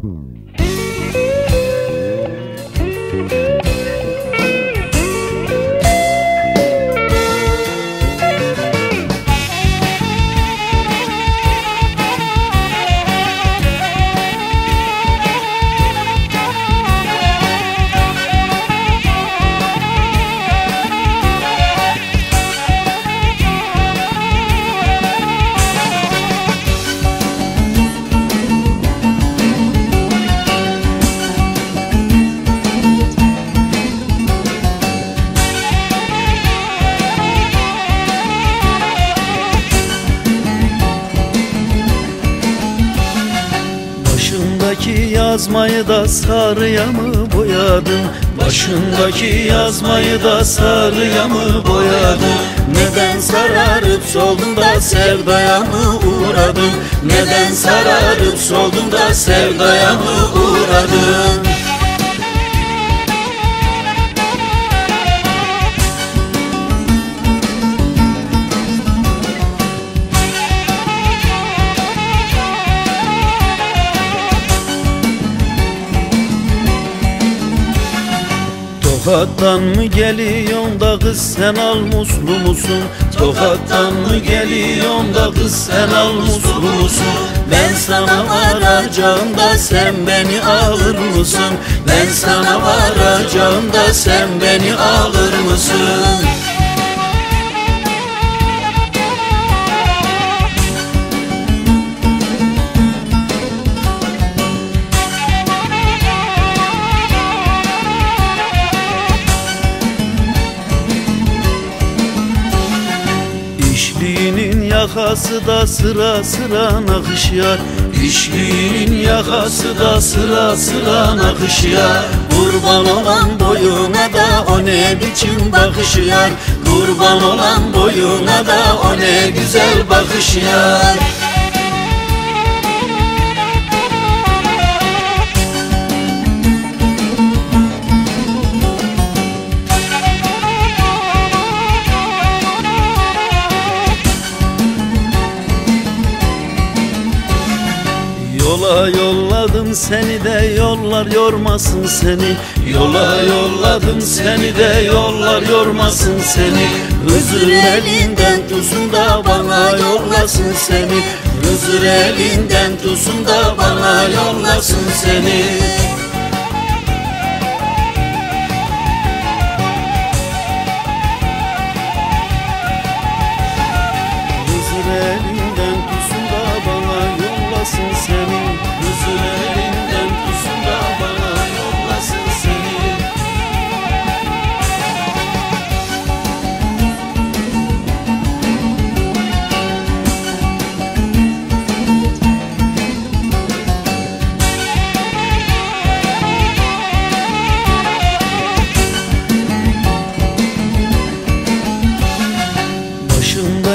Hmm. Başındaki yazmayı da sarıya mı boyadın? Başındaki yazmayı da sarıya mı boyadın? Neden sararıp soldun da sevdaya mı uğradın? Neden sararıp soldun da sevdaya mı uğradın? Tokattan mı geliyorsun da kız sen al muslu musun? Tokattan mı geliyorsun da kız sen al muslu musun? Ben sana varacağım da sen beni alır mısın? Ben sana varacağım da sen beni alır mısın? Yakası da sıra sıra nakışıyor İşliğinin yakası da sıra sıra nakışıyor Kurban olan boyuna da o ne biçim bakışıyor Kurban olan boyuna da o ne güzel bakışıyor Yola yolladım seni de yollar yormasın seni. Yola yolladım seni de yollar yormasın seni. Hızır elinden tutsun da bana yollasın seni. Hızır elinden tutsun da bana yollasın seni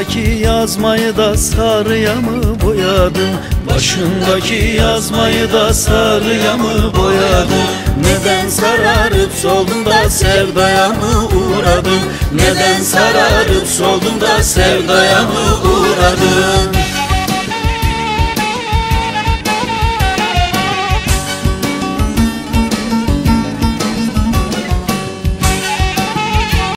Başındaki yazmayı da sarıya mı boyadın? Başındaki yazmayı da sarıya mı boyadın? Neden sararıp soldun da sevdaya mı uğradın? Neden sararıp soldun da sevdaya mı uğradın?